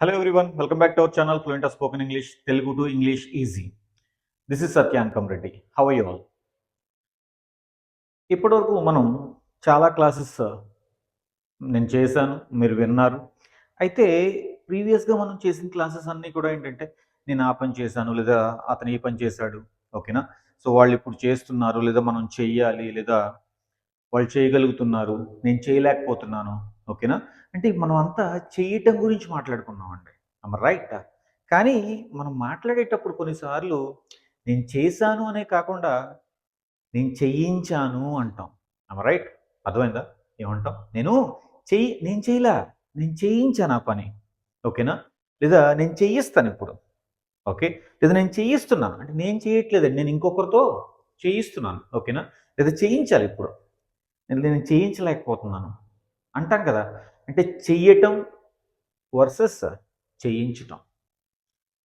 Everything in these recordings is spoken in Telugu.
Hello everyone welcome back to our channel fluent of spoken English Telugu to English easy this is Satyankam Reddy how you all ఇప్పటివరకు మనం చాలా క్లాసెస్ నేను చేశాను మీరు విన్నారు. అయితే ప్రీవియస్గా మనం చేసిన క్లాసెస్ అన్నీ కూడా ఏంటంటే నేను ఆ పని చేశాను లేదా అతను ఈ పని చేశాడు ఓకేనా సో వాళ్ళు ఇప్పుడు చేస్తున్నారు లేదా మనం చెయ్యాలి లేదా వాళ్ళు చేయగలుగుతున్నారు నేను చేయలేకపోతున్నాను ఓకేనా? అంటే మనం అంతా చేయటం గురించి మాట్లాడుకున్నామండి. అమ్మ రైట్ కానీ మనం మాట్లాడేటప్పుడు కొన్నిసార్లు నేను చేశాను అనే కాకుండా నేను చేయించాను అంటాం. అమ్మ రైట్ అర్థమైందా? ఏమంటాం? నేను చెయ్యి నేను చేయలా నేను చేయించాను ఆ పని. ఓకేనా? లేదా నేను చేయిస్తాను ఇప్పుడు. ఓకే? లేదా నేను చేయిస్తున్నాను. అంటే నేను చేయట్లేదండి నేను ఇంకొకరితో చేయిస్తున్నాను. ఓకేనా? లేదా చేయించాలి ఇప్పుడు. నేను నేను చేయించలేకపోతున్నాను. అంటాం కదా. అంటే చెయ్యటం వర్సెస్ చేయించటం.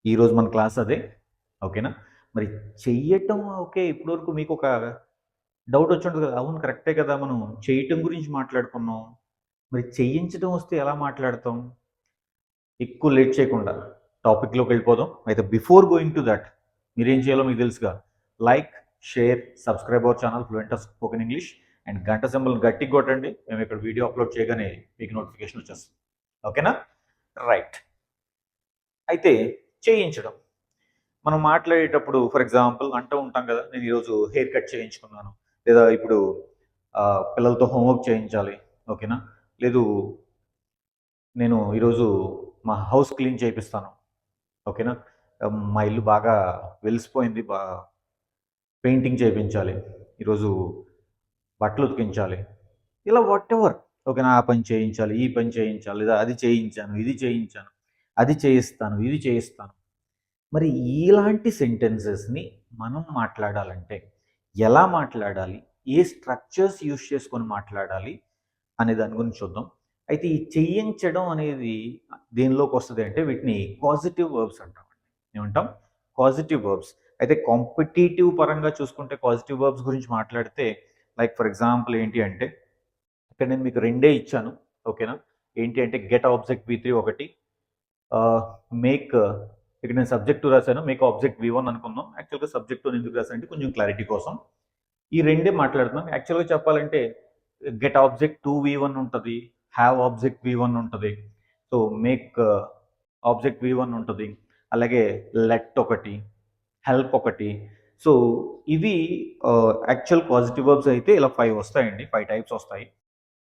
ఈరోజు మన క్లాస్ అదే. ఓకేనా? మరి చెయ్యటం ఓకే ఇప్పటివరకు మీకు ఒక డౌట్ వచ్చి ఉంటుంది కదా. అవును కరెక్టే కదా మనం చేయటం గురించి మాట్లాడుకున్నాం. మరి చేయించడం వస్తే ఎలా మాట్లాడతాం? ఎక్కువ లేట్ చేయకుండా టాపిక్లోకి వెళ్ళిపోదాం. అయితే బిఫోర్ గోయింగ్ టు దట్ మీరేం చేయాలో మీకు తెలుసుగా. Like share subscribe our channel. Fluent of spoken English. And గంట సింబల్ గట్టిగా కొట్టండి. మేము ఇక్కడ వీడియో అప్లోడ్ చేయగానే మీకు నోటిఫికేషన్ వచ్చేస్తుంది. ఓకేనా? రైట్. అయితే చేయించడం. మనం మాట్లాడేటప్పుడు ఫర్ ఎగ్జాంపుల్ అంటూ ఉంటాం కదా నేను ఈరోజు హెయిర్ కట్ చేయించుకున్నాను. లేదా ఇప్పుడు పిల్లలతో హోంవర్క్ చేయించాలి. ఓకేనా? లేదు నేను ఈరోజు మా హౌస్ క్లీన్ చేయిస్తాను ఓకేనా? మా ఇల్లు బాగా వెలిసిపోయింది బా పెయింటింగ్ చేయించాలి. ఈరోజు బట్టలు ఉతికించాలి. ఇలా వాట్ ఎవర్ ఓకేనా పని చేయించాలి ఈ పని చేయించాలి లేదా అది చేయించాను ఇది చేయించాను అది చేయిస్తాను ఇది చేయిస్తాను. మరి ఇలాంటి సెంటెన్సెస్ని మనం మాట్లాడాలంటే ఎలా మాట్లాడాలి? ఏ స్ట్రక్చర్స్ యూస్ చేసుకొని మాట్లాడాలి? అనే దాని గురించి చూద్దాం. అయితే ఈ చేయించడం అనేది దేనిలోకి వస్తుంది అంటే వీటిని పాజిటివ్ వర్బ్స్ అంటాం. ఏమంటాం? పాజిటివ్ వర్బ్స్ అయితే కాంపిటేటివ్ పరంగా చూసుకుంటే పాజిటివ్ వర్బ్స్ గురించి మాట్లాడితే లైక్ ఫర్ ఎగ్జాంపుల్ ఏంటి అంటే ఇక్కడ నేను మీకు రెండే ఇచ్చాను ఓకేనా ఏంటి అంటే గెట్ ఆబ్జెక్ట్ వి త్రీ ఒకటి మేక్ ఇక్కడ నేను సబ్జెక్ట్ రాశాను మేక్ ఆబ్జెక్ట్ వి వన్ అనుకుందాం యాక్చువల్గా సబ్జెక్ట్ ఎందుకు రాశాను అంటే కొంచెం క్లారిటీ కోసం. ఈ రెండే మాట్లాడుతున్నాం. యాక్చువల్గా చెప్పాలంటే get object two V one ఉంటుంది హ్యావ్ ఆబ్జెక్ట్ వి వన్ ఉంటుంది. So make object V one ఉంటుంది. అలాగే లెట్ ఒకటి హెల్ప్ ఒకటి సో ఇవి యాక్చువల్ పాజిటివ్ వర్బ్స్ అయితే ఇలా ఫైవ్ వస్తాయండి ఫైవ్ టైప్స్ వస్తాయి.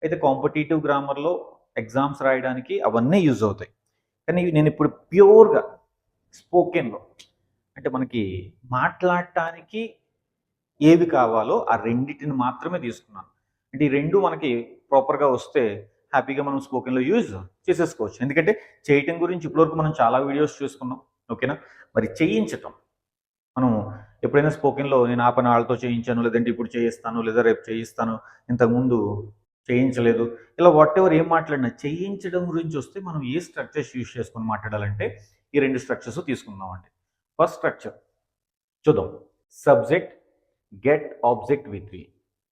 అయితే కాంపిటేటివ్ గ్రామర్లో ఎగ్జామ్స్ రాయడానికి అవన్నీ యూజ్ అవుతాయి. కానీ నేను ఇప్పుడు ప్యూర్గా స్పోకెన్లో అంటే మనకి మాట్లాడటానికి ఏవి కావాలో ఆ రెండింటిని మాత్రమే తీసుకున్నాను. అంటే ఈ రెండు మనకి ప్రాపర్గా వస్తే హ్యాపీగా మనం స్పోకెన్లో యూజ్ చేసేసుకోవచ్చు. ఎందుకంటే చేయటం గురించి ఇప్పటివరకు మనం చాలా వీడియోస్ చూసుకున్నాం. ఓకేనా? మరి చేయించటం. మనం ఎప్పుడైనా స్పోకెన్లో నేను ఆ పని వాళ్ళతో చేయించాను లేదంటే ఇప్పుడు చేయిస్తాను లేదా రేపు చేయిస్తాను ఇంతకుముందు చేయించలేదు. ఇలా వాట్ ఎవర్ ఏం మాట్లాడినా చేయించడం గురించి వస్తే మనం ఏ స్ట్రక్చర్స్ యూజ్ చేసుకొని మాట్లాడాలంటే ఈ రెండు స్ట్రక్చర్స్ తీసుకుందామండి. ఫస్ట్ స్ట్రక్చర్ చూద్దాం. Subject get object V three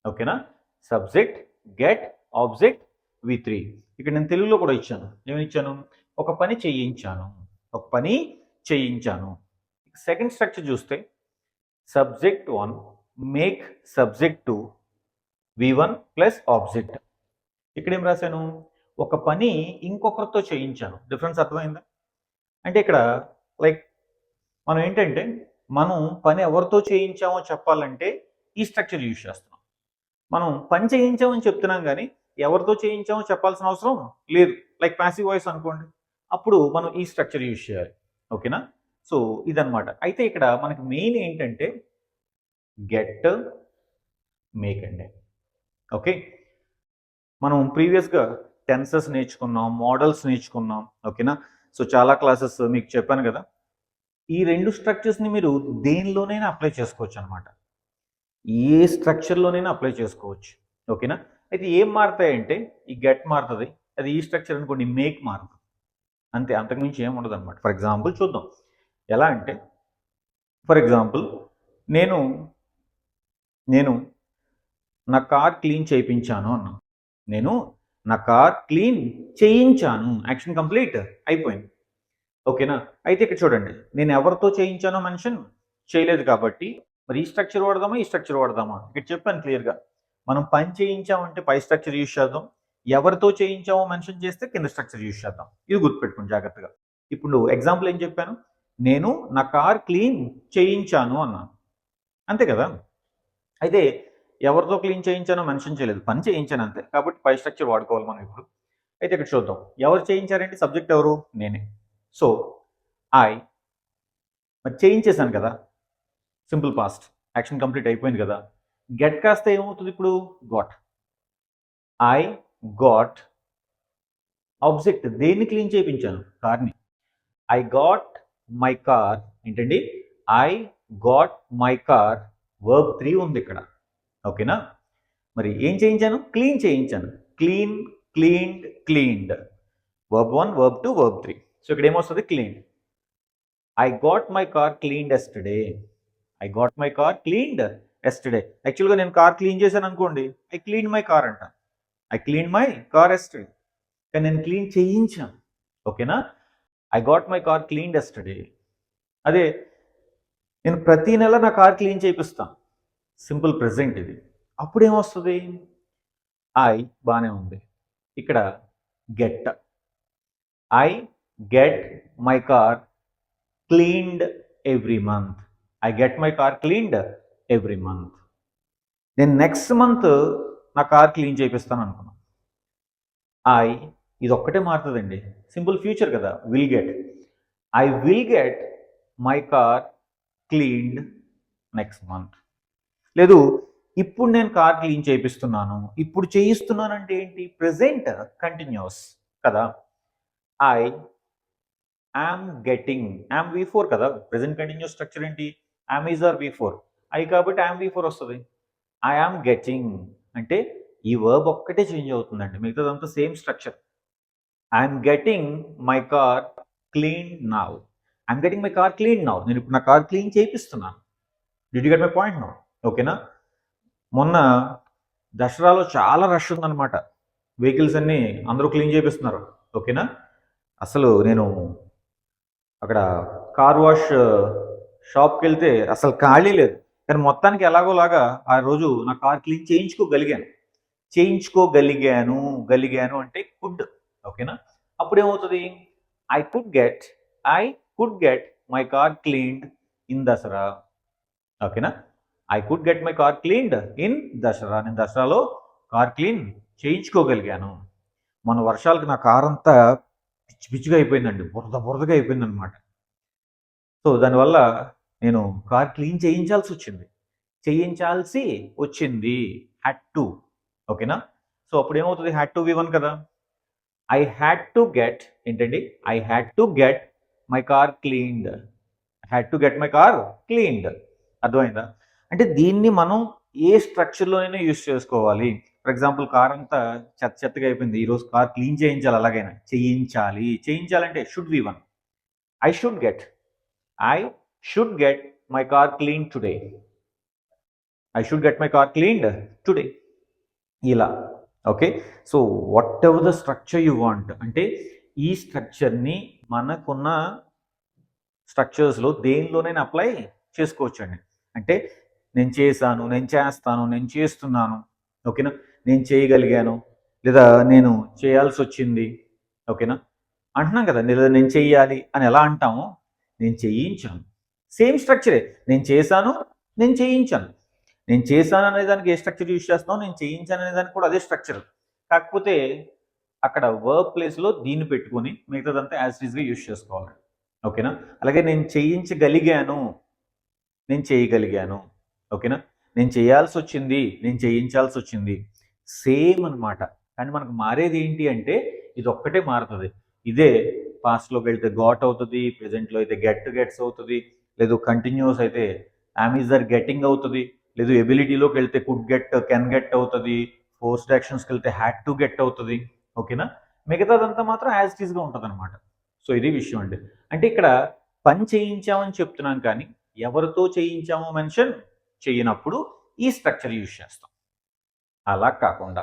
ఓకేనా subject get object V three ఇక్కడ నేను తెలుగులో కూడా ఇచ్చాను. ఏమి ఇచ్చాను? ఒక పని చేయించాను. ఒక పని చేయించాను. సెకండ్ స్ట్రక్చర్ చూస్తే subject one make subject two V one plus object. ఇక్కడ ఏం రాశాను? ఒక పని ఇంకొకరితో చేయించాను. డిఫరెన్స్ అర్థమైందా? అంటే ఇక్కడ లైక్ మనం ఏంటంటే మనం పని ఎవరితో చేయించామో చెప్పాలంటే ఈ స్ట్రక్చర్ యూజ్ చేస్తున్నాం. మనం పని చేయించామని చెప్తున్నాం కానీ ఎవరితో చేయించామో చెప్పాల్సిన అవసరం లేదు. లైక్ ప్యాసివ్ వాయిస్ అనుకోండి. అప్పుడు మనం ఈ స్ట్రక్చర్ యూజ్ చేయాలి. ఓకేనా? సో ఇదనమాట అయితే ఇక్కడ మనకి మెయిన్ ఏంటంటే గెట్ మేక్ అండి ఓకే? మనం ప్రీవియస్గా టెన్సెస్ నేర్చుకున్నాం మోడల్స్ నేర్చుకున్నాం ఓకేనా? సో చాలా క్లాసెస్ మీకు చెప్పాను కదా? ఈ రెండు స్ట్రక్చర్స్ని మీరు దేనిలోనైనా అప్లై చేసుకోవచ్చు అనమాట ఏ స్ట్రక్చర్లోనైనా అప్లై చేసుకోవచ్చు ఓకేనా? అయితే ఏం మారుతాయంటే ఈ గెట్ మారుతుంది అది ఈ స్ట్రక్చర్ అనుకోండి మేక్ మారుతుంది. అంతే అంతకుమించి ఏం ఉండదు అనమాట ఫర్ ఎగ్జాంపుల్ చూద్దాం. ఎలా అంటే ఫర్ ఎగ్జాంపుల్ నేను నేను నా కార్ క్లీన్ చేయించాను అన్నా. నేను నా కార్ క్లీన్ చేయించాను. యాక్షన్ కంప్లీట్ అయిపోయింది. ఓకేనా? అయితే ఇక్కడ చూడండి. నేను ఎవరితో చేయించానో మెన్షన్ చేయలేదు కాబట్టి మరి ఈ స్ట్రక్చర్ వాడదామా? ఈ స్ట్రక్చర్ వాడదామా? ఇక్కడ చెప్పాను క్లియర్గా మనం పని చేయించామంటే పై స్ట్రక్చర్ యూజ్ చేద్దాం. ఎవరితో చేయించామో మెన్షన్ చేస్తే కింద స్ట్రక్చర్ యూజ్ చేద్దాం. ఇది గుర్తుపెట్టుకోండి జాగ్రత్తగా. ఇప్పుడు ఎగ్జాంపుల్ ఏం చెప్పాను? నేను నా కార్ క్లీన్ చేయించాను అన్నాను. అంతే కదా? అయితే ఎవరితో క్లీన్ చేయించానో మెన్షన్ చేయలేదు. పని చేయించాను అంతే. కాబట్టి పై స్ట్రక్చర్ వాడుకోవాలి మనం ఇప్పుడు. అయితే ఇక్కడ చూద్దాం. ఎవరు చేయించారంటే సబ్జెక్ట్ ఎవరు? నేనే. సో ఐ మరి చేయించేశాను కదా? Simple past. యాక్షన్ కంప్లీట్ అయిపోయింది కదా? గెట్ కాస్త ఏమవుతుంది ఇప్పుడు? గాట్ ఐ గాట్ ఆబ్జెక్ట్ దేన్ని క్లీన్ చేయించాను? కార్ని. ఐ గాట్ మై కార్ ఏంటండి? I got my car verb three ఉంది ఇక్కడ. ఓకేనా? మరి ఏం చేయించాను? క్లీన్ చేయించాను. Clean cleaned cleaned verb one verb two verb three so ఇక్కడ ఏమొస్తుంది? Clean I got my car cleaned yesterday I got my car cleaned yesterday యాక్చువల్గా నేను కార్ క్లీన్ చేశాను అనుకోండి. ఐ క్లీన్ మై కార్ అంట. I clean my car yesterday కానీ నేను క్లీన్ చేయించాను. ఓకేనా? I got my car clean yesterday అదే నేను ప్రతి నెల నా కార్ క్లీన్ చేయిస్తాను సింపుల్ ప్రజెంట్ ఇది. అప్పుడేమొస్తుంది ఐ బాగానే ఉంది. ఇక్కడ get I get my car cleaned every month I get my car cleaned every month నేను నెక్స్ట్ మంత్ నా కార్ క్లీన్ చేయిస్తాను అనుకున్నాను ఐ ఇది ఒక్కటే మారుతుందండి. సింపుల్ ఫ్యూచర్ కదా will get I will get my car cleaned next month లేదు ఇప్పుడు నేను కార్ క్లీన్ చేయిస్తున్నాను ఇప్పుడు చేయిస్తున్నాను అంటే ఏంటి? ప్రజెంట్ కంటిన్యూస్ కదా. I am getting am V four కదా. ప్రెసెంట్ కంటిన్యూస్ స్ట్రక్చర్ ఏంటి? Am is are V four I కాబట్టి యామ్ వి ఫోర్ వస్తుంది. ఐ యామ్ గెటింగ్ అంటే ఈ వర్బ్ ఒక్కటే చేంజ్ అవుతుందండి. మిగతాదంతా same structure I'm getting my car clean now I'm getting my car clean now నేను ఇప్పుడు నా car clean చేయిస్తున్నాను did you get my point now ఓకేనా మొన్న దసరాలో చాలా రష్ ఉందన్నమాట. వెహికల్స్ అన్నీ అందరూ క్లీన్ చేపిస్తున్నారు. ఓకేనా అసలు నేను అక్కడ కార్ వాష్ షాప్కి వెళ్తే అసలు ఖాళీ లేదు. కానీ మొత్తానికి ఎలాగోలాగా ఆ రోజు నా కార్ క్లీన్ చేయించుకోగలిగాను. చేయించుకోగలిగాను గలిగాను అంటే కుడ్ ఓకేనా? అప్పుడు ఏమవుతుంది I could get I could get my car cleaned in Dasara ఓకేనా? I could get my car cleaned in Dasara నేను దసరాలో కార్ క్లీన్ చేయించుకోగలిగాను. మన వర్షాలకు నా కార్ అంతా పిచ్చి పిచ్చిగా అయిపోయిందండి. బురద బురదగా అయిపోయింది అనమాట సో దానివల్ల నేను కార్ క్లీన్ చేయించాల్సి వచ్చింది. చేయించాల్సి వచ్చింది. హ్యాడ్ టు ఓకేనా? సో అప్పుడు ఏమవుతుంది హ్యాడ్ టు వి వన్ కదా? ఐ హ్యాడ్ టు గెట్ ఏంటండి? I had to get my car cleaned had to get my car cleaned అర్థమైందా? అంటే దీన్ని మనం ఏ స్ట్రక్చర్లోనైనా యూస్ చేసుకోవాలి. ఫర్ ఎగ్జాంపుల్ కార్ అంతా చెత్త చెత్తగా అయిపోయింది. ఈరోజు కార్ క్లీన్ చేయించాలి అలాగైనా. చేయించాలి. చేయించాలంటే should V one I should get I should get my car clean today I should get my car cleaned today ఇలా. Okay? So whatever the structure you want అంటే ఈ స్ట్రక్చర్ని మనకున్న స్ట్రక్చర్స్లో దేనిలోనైనా అప్లై చేసుకోవచ్చండి. అంటే నేను చేశాను నేను చేస్తాను నేను చేస్తున్నాను ఓకేనా? నేను చేయగలిగాను లేదా నేను చేయాల్సి వచ్చింది ఓకేనా? అంటున్నాం కదా లేదా నేను చెయ్యాలి అని ఎలా అంటాము నేను చేయించాను. సేమ్ స్ట్రక్చరే నేను చేశాను నేను చేయించాను. నేను చేశాను అనే దానికి ఏ స్ట్రక్చర్ యూజ్ చేస్తున్నావు? నేను చేయించాను అనే దానికి కూడా అదే స్ట్రక్చర్ కాకపోతే అక్కడ వర్క్ ప్లేస్లో దీన్ని పెట్టుకొని మిగతాదంతా యాజ్ ఈజ్గా యూజ్ చేసుకోవాలి. ఓకేనా అలాగే నేను చేయించగలిగాను. నేను చేయగలిగాను. ఓకేనా నేను చేయాల్సి వచ్చింది. నేను చేయించాల్సి వచ్చింది. సేమ్ అనమాట కానీ మనకు మారేది ఏంటి అంటే ఇది ఒక్కటే మారుతుంది. ఇదే పాస్ట్లోకి వెళ్తే గాట్ అవుతుంది ప్రెజెంట్లో అయితే గెట్ గెట్స్ అవుతుంది లేదు కంటిన్యూస్ అయితే ఆర్ గెట్టింగ్ అవుతుంది లేదు ఎబిలిటీలోకి వెళ్తే కుడ్ గెట్ కెన్ గెట్ అవుతుంది. ఫోర్స్డ్ యాక్షన్స్కి వెళ్తే హ్యాడ్ టు గెట్ అవుతుంది. ఓకేనా మిగతాదంతా మాత్రం యాజ్ టీజ్గా ఉంటుంది అనమాట సో ఇది విషయం అండి. అంటే ఇక్కడ పని చేయించామని చెప్తున్నాం కానీ ఎవరితో చేయించామో మెన్షన్ చేయనప్పుడు ఈ స్ట్రక్చర్ యూజ్ చేస్తాం. అలా కాకుండా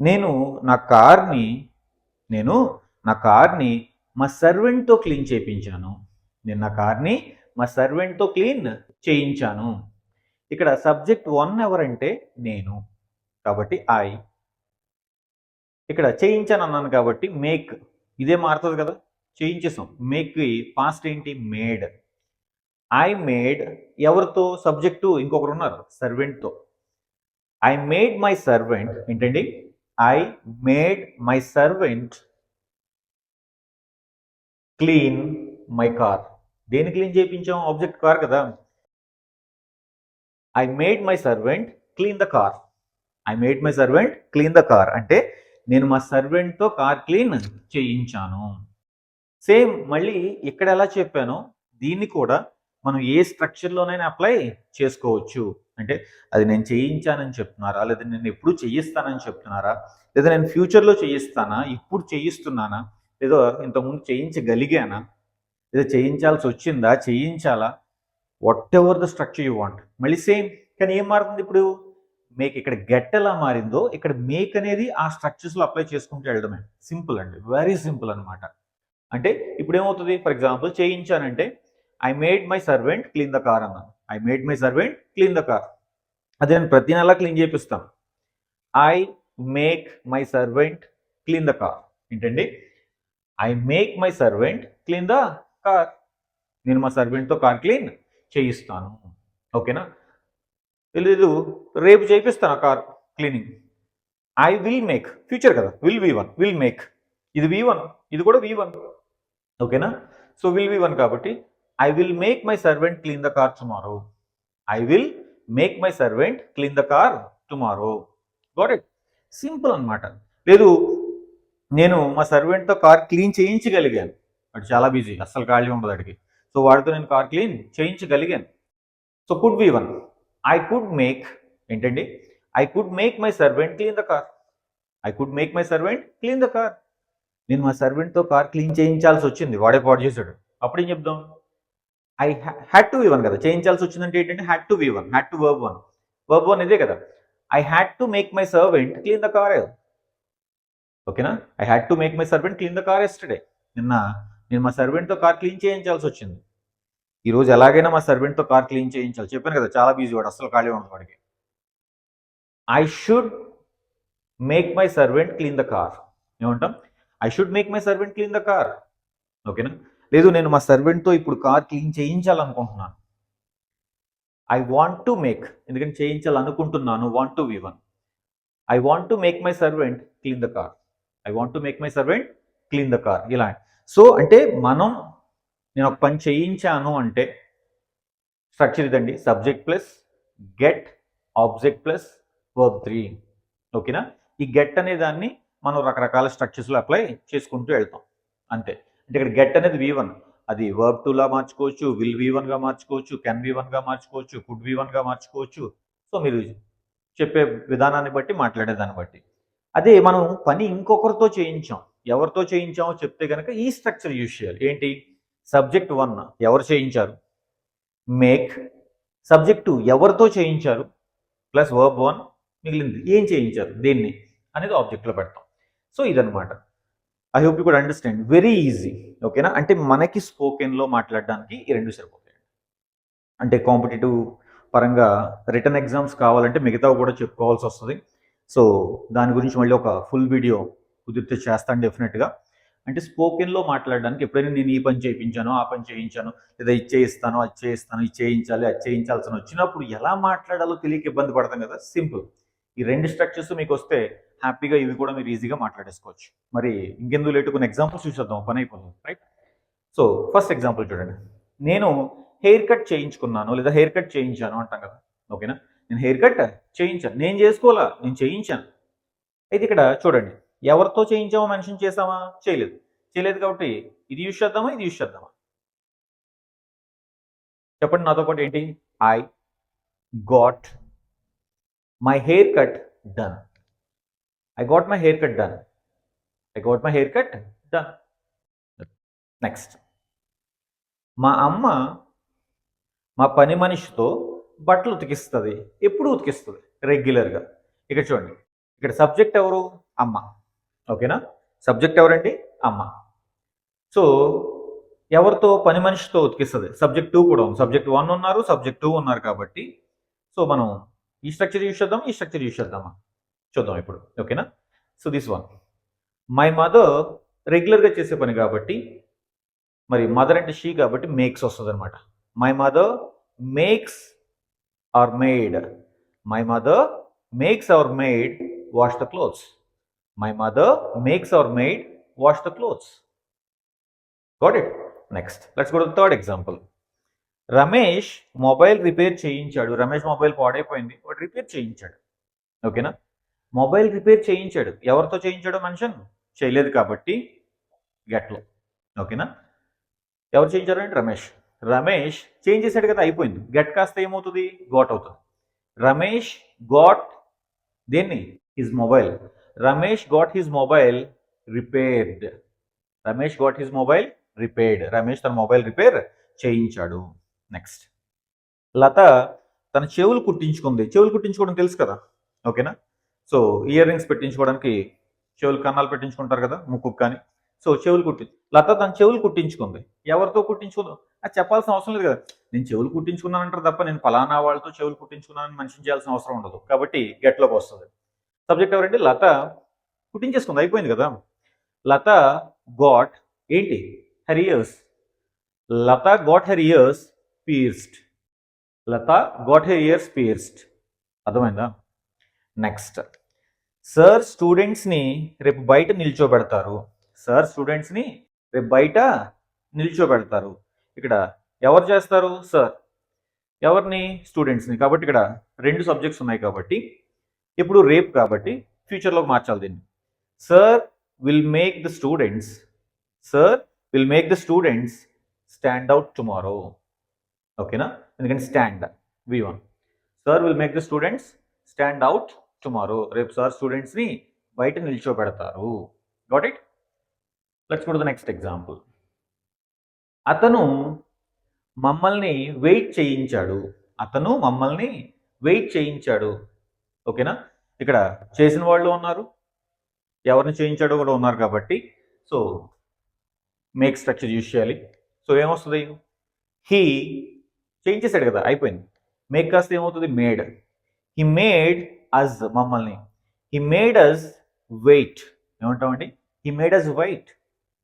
నేను నా కార్ని నేను నా కార్ని మా సర్వెంట్తో క్లీన్ చేయించాను. నేను నా కార్ని మా సర్వెంట్తో క్లీన్ చేయించాను. ఇక్కడ సబ్జెక్ట్ వన్ ఎవరంటే నేను కాబట్టి ఐ ఇక్కడ చేయించాను అన్నాను కాబట్టి మేక్ ఇదే మారుతుంది కదా? చేయించేసాం. మేక్ పాస్ట్ ఏంటి? మేడ్ ఐ మేడ్ ఎవరితో? సబ్జెక్టు ఇంకొకరు ఉన్నారు. సర్వెంట్తో ఐ మేడ్ మై సర్వెంట్ ఏంటండి? I made my servant clean my car దేని క్లీన్ చేయించాం? ఆబ్జెక్ట్ కార్ కదా? I made my servant clean the car I made my servant clean the car అంటే నేను మా సర్వెంట్తో కార్ క్లీన్ చేయించాను. సేమ్ మళ్ళీ ఇక్కడ ఎలా చెప్పానో దీన్ని కూడా మనం ఏ స్ట్రక్చర్లోనైనా అప్లై చేసుకోవచ్చు. అంటే అది నేను చేయించానని చెప్తున్నారా? లేదా నేను ఎప్పుడు చేయిస్తానని చెప్తున్నారా? లేదా నేను ఫ్యూచర్లో చేయిస్తానా? ఇప్పుడు చేయిస్తున్నానా? లేదో ఇంతకుముందు చేయించగలిగానా? లేదా చేయించాల్సి వచ్చిందా? చేయించాలా? Whatever the structure you want మళ్ళీ సేమ్ కానీ ఏం మారుతుంది ఇప్పుడు? మేక్ ఇక్కడ గెట్ ఎలా మారిందో ఇక్కడ మేక్ అనేది ఆ స్ట్రక్చర్స్లో అప్లై చేసుకుంటూ వెళ్ళడమే. సింపుల్ అండి. వెరీ సింపుల్ అనమాట అంటే ఇప్పుడు ఏమవుతుంది? For example చేయించానంటే I made my servant clean the car అన్నాను. I made my servant clean the car అది నేను ప్రతి నెల క్లీన్ చేపిస్తాం. I make my servant clean the car ఏంటండి? I make my servant clean the car నేను మా సర్వెంట్తో కార్ క్లీన్ చేయిస్తాను. ఓకేనా? లేదు రేపు చేయిస్తాను ఆ car cleaning. I will make future కదా. Will V one will make. ఇది వి వన్ ఇది కూడా వి వన్. ఓకేనా? సో విల్ వి వన్ కాబట్టి I will make my servant clean the car tomorrow. I will make my servant clean the car tomorrow. Got it. Simple అనమాట లేదు నేను మా సర్వెంట్తో కార్ క్లీన్ చేయించగలిగాను. వాడు చాలా బిజీ అస్సలు ఖాళీ ఉండదు అడిగి సో వాడితో నేను car clean చేయించగలిగాను. So could V one I could make ఏంటండి? I could make my servant clean the car I could make my servant clean the car నేను మా సర్వెంట్తో కార్ క్లీన్ చేయించాల్సి వచ్చింది. వాడే పాడు చేశాడు. అప్పుడు ఏం చెప్దాం? I had to V one కదా. చేయించాల్సి వచ్చిందంటే ఏంటంటే had to V one had to verb one verb one ఇదే కదా. I had to make my servant clean the car ఓకేనా I had to make my servant clean the car yesterday నిన్న నేను మా సర్వెంట్తో కార్ క్లీన్ చేయించాల్సి వచ్చింది. ఈరోజు ఎలాగైనా మా సర్వెంట్తో కార్ క్లీన్ చేయించాలి. చెప్పాను కదా చాలా బిజీ వాడు అసలు ఖాళీ ఉండదు వాడికి. I should make my servant clean the car ఏమంటాం? I should make my servant clean the car ఓకేనా? లేదు నేను మా సర్వెంట్తో ఇప్పుడు కార్ క్లీన్ చేయించాలనుకుంటున్నాను. ఐ వాంట్ టు మేక్ ఎందుకంటే చేయించాలనుకుంటున్నాను want to V one I want to make my servant clean the car I want to make my servant clean the car ఇలా. సో అంటే మనం నేను ఒక పని చేయించాను అంటే స్ట్రక్చర్ ఇదండి. Subject plus get object plus verb three ఓకేనా ఈ గెట్ అనే దాన్ని మనం రకరకాల స్ట్రక్చర్స్లో అప్లై చేసుకుంటూ వెళ్తాం. అంతే. అంటే ఇక్కడ గెట్ అనేది వి వన్ అది వర్బ్ టూలా మార్చుకోవచ్చు విల్ వి వన్గా మార్చుకోవచ్చు కెన్ వి వన్గా మార్చుకోవచ్చు కుడ్ వి వన్గా మార్చుకోవచ్చు. సో మీరు చెప్పే విధానాన్ని బట్టి మాట్లాడేదాన్ని బట్టి. అదే మనం పని ఇంకొకరితో చేయించాం. ఎవరితో చేయించామో చెప్తే కనుక ఈ స్ట్రక్చర్ యూజ్ చేయాలి. ఏంటి? సబ్జెక్ట్ వన్ ఎవరు చేయించారు? మేక్. సబ్జెక్ట్ టూ ఎవరితో చేయించారు? ప్లస్ వర్బ్ వన్ మిగిలింది. ఏం చేయించారు? దీన్ని అనేది ఆబ్జెక్ట్లో పెడతాం. సో ఇదనమాట ఐ హోప్ యూ కూడా అండర్స్టాండ్. Very easy. ఓకేనా? అంటే మనకి స్పోకెన్లో మాట్లాడడానికి ఈ రెండు సరిపోతాయి. అంటే కాంపిటేటివ్ పరంగా రిటర్న్ ఎగ్జామ్స్ కావాలంటే మిగతావి కూడా చెప్పుకోవాల్సి వస్తుంది. సో దాని గురించి మళ్ళీ ఒక ఫుల్ వీడియో కుదిరితే చేస్తాను డెఫినెట్గా. అంటే స్పోకెన్లో మాట్లాడడానికి ఎప్పుడైనా నేను ఈ పని చేయించాను ఆ పని చేయించాను లేదా ఇది చేయిస్తాను అది చేయిస్తాను ఇది చేయించాలి అది చేయించాల్సిన వచ్చినప్పుడు ఎలా మాట్లాడాలో తెలియక ఇబ్బంది పడతాం కదా? సింపుల్ ఈ రెండు స్ట్రక్చర్స్ మీకు వస్తే హ్యాపీగా ఇవి కూడా మీరు ఈజీగా మాట్లాడేసుకోవచ్చు. మరి ఇంకెందుకు లేటు? కొన్ని ఎగ్జాంపుల్స్ చూసేద్దాం పని అయిపోతుంది. రైట్ సో ఫస్ట్ ఎగ్జాంపుల్ చూడండి. నేను హెయిర్ కట్ చేయించుకున్నాను లేదా హెయిర్ కట్ చేయించాను అంటాం కదా. ఓకేనా నేను హెయిర్ కట్ చేయించాను. నేను చేసుకోవాలా? నేను చేయించాను. అయితే ఇక్కడ చూడండి. ఎవరితో చేయించామో మెన్షన్ చేసామా చేయలేదు. చేయలేదు కాబట్టి ఇది యూజ్ చేద్దామా? ఇది యూజ్ చేద్దామా? చెప్పండి నాతో పాటు ఏంటి? I got my haircut done. I got my haircut done. I got my haircut done. Next. మా అమ్మ మా పని మనిషితో బట్టలు ఉతికిస్తుంది. ఎప్పుడు ఉతికిస్తుంది? రెగ్యులర్గా. ఇక్కడ చూడండి. ఇక్కడ సబ్జెక్ట్ ఎవరు? అమ్మ. ఓకేనా? సబ్జెక్ట్ ఎవరండి? అమ్మ. సో ఎవరితో? పని మనిషితో ఉతికిస్తుంది. సబ్జెక్ట్ టూ కూడా ఉంది. సబ్జెక్ట్ వన్ ఉన్నారు సబ్జెక్ట్ టూ ఉన్నారు కాబట్టి. సో మనం ఈ స్ట్రక్చర్ యూజ్ చేద్దాం ఈ స్ట్రక్చర్ యూజ్ చేద్దామా? చూద్దాం ఇప్పుడు. ఓకేనా? So this one my mother రెగ్యులర్గా చేసే పని కాబట్టి మరి మదర్ అంటే షీ కాబట్టి మేక్స్ వస్తుంది అనమాట my mother makes our maid my mother makes our maid wash the clothes my mother makes our maid wash the clothes got it next let's go to third example Ramesh mobile repair చేయించాడు. రమేష్ మొబైల్ పాడైపోయింది. వాడు రిపేర్ చేయించాడు. ఓకేనా మొబైల్ రిపేర్ చేయించాడు. ఎవరితో చేయించాడో మెన్షన్? చేయలేదు కాబట్టి గెట్లో ఓకేనా ఎవరు చేయించారంటే రమేష్. రమేష్ చేంజ్ చేశాడు కదా అయిపోయింది. గెట్ కాస్త ఏమవుతుంది? గోట్ అవుతుంది. రమేష్ గాట్ దేన్ని? His mobile Ramesh got his mobile repaired Ramesh got his mobile repaired Ramesh తన మొబైల్ రిపేర్ చేయించాడు. నెక్స్ట్ లత తన చెవులు కుట్టించుకుంది. చెవులు కుట్టించుకోవడం తెలుసు కదా? ఓకేనా సో ఇయర్ రింగ్స్ పెట్టించుకోవడానికి చెవులు కన్నాలు పెట్టించుకుంటారు కదా? ముక్కు కానీ. సో చెవులు కుట్టి లత తన చెవులు కుట్టించుకుంది. ఎవరితో కుట్టించుకుందో? అది చెప్పాల్సిన అవసరం లేదు కదా? నేను చెవులు కుట్టించుకున్నానంటారు తప్ప నేను ఫలానా వాళ్ళతో చెవులు కుట్టించుకున్నానని మనిషిని చేయాల్సిన అవసరం ఉండదు. కాబట్టి గెట్లోకి వస్తుంది. సబ్జెక్ట్ ఎవరంటే లత. పుట్టించేసుకుంది అయిపోయింది కదా. లత గాట్ ఏంటి? Her ears Latha got her ears pierced Latha got her ears pierced అర్థమైందా? నెక్స్ట్ సార్ స్టూడెంట్స్ని రేపు బయట నిల్చోబెడతారు. సార్ స్టూడెంట్స్ని రేపు బయట నిల్చోబెడతారు. ఇక్కడ ఎవరు చేస్తారు? సార్ ఎవరిని? స్టూడెంట్స్ని కాబట్టి ఇక్కడ రెండు సబ్జెక్ట్స్ ఉన్నాయి కాబట్టి ఇప్పుడు రేపు కాబట్టి ఫ్యూచర్లోకి మార్చాలి దీన్ని. Sir will make the students sir will make the students stand out tomorrow ఓకేనా ఎందుకంటే stand V one sir will make the students stand out tomorrow రేపు సార్ స్టూడెంట్స్ని బయట నిల్చోబెడతారు. Got it let's go the next example అతను మమ్మల్ని వెయిట్ చేయించాడు. అతను మమ్మల్ని వెయిట్ చేయించాడు. ఓకేనా ఇక్కడ చేసిన వాళ్ళు ఉన్నారు. ఎవరిని చేయించాడో కూడా ఉన్నారు కాబట్టి. సో మేక్ స్ట్రక్చర్ యూజ్ చేయాలి. సో ఏమొస్తుంది? హీ చేయించేశాడు కదా అయిపోయింది. మేక్ కాస్త ఏమవుతుంది? మేడ్ హీ మేడ్ అజ్ మమ్మల్ని. He made us wait ఏమంటామండి? He made us wait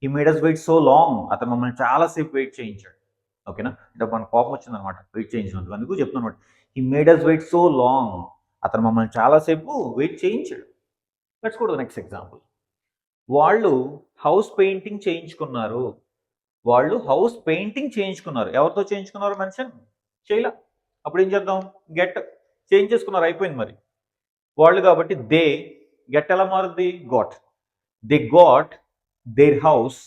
he made us wait so long అతను మమ్మల్ని చాలాసేపు వెయిట్ చేయించాడు. ఓకేనా? అంటే మన కోపం వచ్చిందనమాట. వెయిట్ చేయించినందుకు. అందుకు చెప్తున్నాను అనమాట he made us wait so long అతను మమ్మల్ని చాలాసేపు వెయిట్ చేయించాడు. లెట్స్ కూడా నెక్స్ట్ ఎగ్జాంపుల్ వాళ్ళు హౌస్ పెయింటింగ్ చేయించుకున్నారు. వాళ్ళు హౌస్ పెయింటింగ్ చేయించుకున్నారు. ఎవరితో చేయించుకున్నారు మెన్షన్? చేయలా. అప్పుడు ఏం చేద్దాం? గెట్ చేంజ్ చేసుకున్నారు అయిపోయింది మరి. వాళ్ళు కాబట్టి దే గెట్ ఎలా మారుద్ది? Got they got their house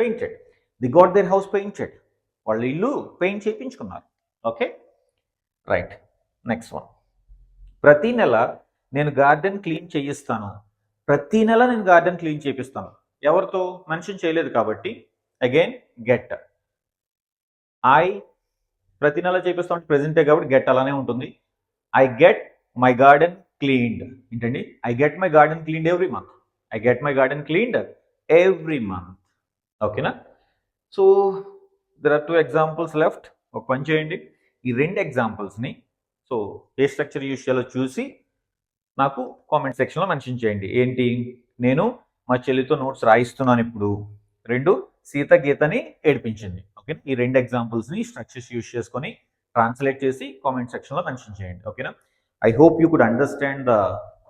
painted they got their house painted వాళ్ళ ఇల్లు పెయింట్ చేయించుకున్నారు. ఓకే రైట్ నెక్స్ట్ వన్ ప్రతి నెల నేను గార్డెన్ క్లీన్ చేయిస్తాను. ప్రతి నెల నేను గార్డెన్ క్లీన్ చేపిస్తాను. ఎవరితో? మెన్షన్ చేయలేదు కాబట్టి. అగైన్ గెట్ ఐ ప్రతి నెల చేపిస్తాం ప్రెజెంటే కాబట్టి గెట్ అలానే ఉంటుంది. I get my garden cleaned ఏంటండి? I get my garden cleaned every month I get my garden cleaned every month ఓకేనా so there are two examples left ఒక పని చేయండి. ఈ రెండు ఎగ్జాంపుల్స్ని సో ఏ స్ట్రక్చర్ యూస్ చేయాలో చూసి నాకు కామెంట్ సెక్షన్లో మెన్షన్ చేయండి. ఏంటి? నేను మా చెల్లితో నోట్స్ రాయిస్తున్నాను ఇప్పుడు. రెండు సీత గీతని ఏడిపించింది. ఓకే ఈ రెండు ఎగ్జాంపుల్స్ని స్ట్రక్చర్స్ యూస్ చేసుకొని ట్రాన్స్లేట్ చేసి కామెంట్ సెక్షన్లో మెన్షన్ చేయండి. ఓకేనా? I hope you could understand the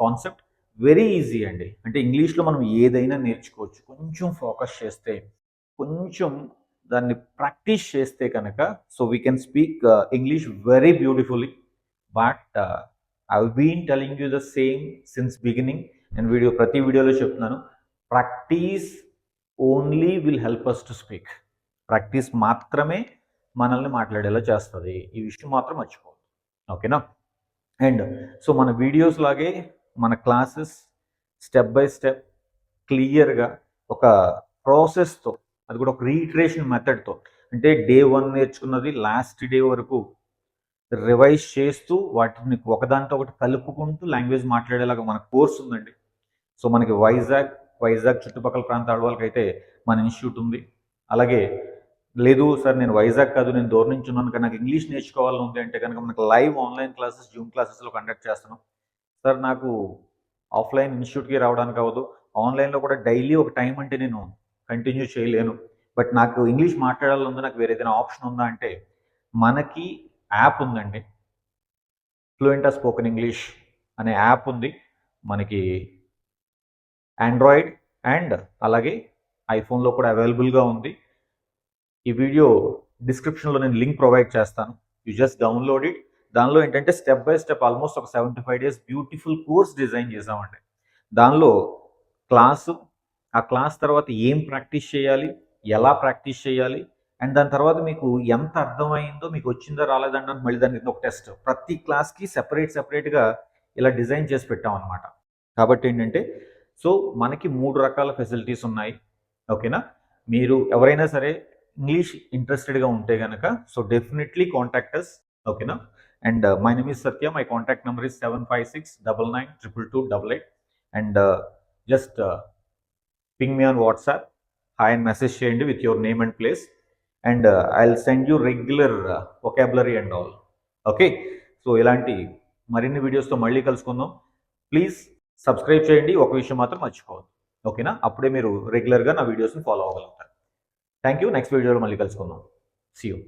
concept. Very easy అండి. అంటే ఇంగ్లీష్లో మనం ఏదైనా నేర్చుకోవచ్చు. కొంచెం ఫోకస్ చేస్తే కొంచెం దాన్ని ప్రాక్టీస్ చేస్తే కనుక so we can speak English very beautifully but I been telling you the same since beginning నేను వీడియో ప్రతి వీడియోలో చెప్తున్నాను. Practice only will help us to speak practice మాత్రమే మనల్ని మాట్లాడేలా చేస్తుంది. ఈ విషయం మాత్రం మర్చిపోవద్దు. ఓకేనా? అండ్ సో మన వీడియోస్ లాగే మన క్లాసెస్ స్టెప్ బై స్టెప్ క్లియర్గా ఒక ప్రాసెస్తో అది కూడా ఒక రీట్రేషన్ మెథడ్తో అంటే డే వన్ నేర్చుకున్నది లాస్ట్ డే వరకు రివైజ్ చేస్తూ వాటిని ఒకదానితో ఒకటి కలుపుకుంటూ లాంగ్వేజ్ మాట్లాడేలాగా మన కోర్స్ ఉందండి. సో మనకి వైజాగ్ వైజాగ్ చుట్టుపక్కల ప్రాంతాల వాళ్ళకైతే మన ఇన్స్టిట్యూట్ ఉంది. అలాగే లేదు సార్ నేను వైజాగ్ కాదు నేను దూరం నుంచి ఉన్నాను కానీ నాకు ఇంగ్లీష్ నేర్చుకోవాలని ఉంది అంటే కనుక మనకు లైవ్ ఆన్లైన్ క్లాసెస్ జూమ్ క్లాసెస్లో కండక్ట్ చేస్తున్నాం. సార్ నాకు ఆఫ్లైన్ ఇన్స్టిట్యూట్కి రావడానికి అవ్వదు. ఆన్లైన్లో కూడా డైలీ ఒక టైం అంటే నేను కంటిన్యూ చేయలేను. బట్ నాకు ఇంగ్లీష్ మాట్లాడాలని ఉంది నాకు వేరేదైనా ఆప్షన్ ఉందా అంటే మనకి యాప్ ఉందండి. ఫ్లూయెంటా స్పోకెన్ ఇంగ్లీష్ అనే యాప్ ఉంది. మనకి ఆండ్రాయిడ్ అండ్ అలాగే ఐఫోన్లో కూడా అవైలబుల్గా ఉంది. ఈ వీడియో డిస్క్రిప్షన్లో నేను లింక్ ప్రొవైడ్ చేస్తాను. యూ జస్ట్ డౌన్లోడ్ ఇట్ దానిలో ఏంటంటే స్టెప్ బై స్టెప్ ఆల్మోస్ట్ ఒక seventy five days beautiful course design చేసామండి దానిలో క్లాసు ఆ క్లాస్ తర్వాత ఏం ప్రాక్టీస్ చేయాలి ఎలా ప్రాక్టీస్ చేయాలి అండ్ దాని తర్వాత మీకు ఎంత అర్థమైందో మీకు వచ్చిందో రాలేదంటే మళ్ళీ దానికి ఒక టెస్ట్. ప్రతి క్లాస్కి సెపరేట్ సెపరేట్గా ఇలా డిజైన్ చేసి పెట్టాం అనమాట కాబట్టి ఏంటంటే సో మనకి మూడు రకాల ఫెసిలిటీస్ ఉన్నాయి. ఓకేనా? మీరు ఎవరైనా సరే ఇంగ్లీష్ ఇంట్రెస్టెడ్గా ఉంటే కనుక సో డెఫినెట్లీ కాంటాక్ట్ అస్ ఓకేనా? And my name is Satya my contact number is seven five six double nine triple two double eight and just ping me on WhatsApp hi and message చేయండి with your name and place and I send you regular vocabulary and all okay so ఇలాంటి మరిన్ని వీడియోస్తో మళ్ళీ కలుసుకుందాం. ప్లీజ్ సబ్స్క్రైబ్ చేయండి. ఒక విషయం మాత్రం మర్చిపోవద్దు. ఓకేనా అప్పుడే మీరు రెగ్యులర్గా నా వీడియోస్ని ఫాలో అవ్వగలుగుతారు. థ్యాంక్ యూ నెక్స్ట్ వీడియోలో మళ్ళీ కలుసుకుందాం. See you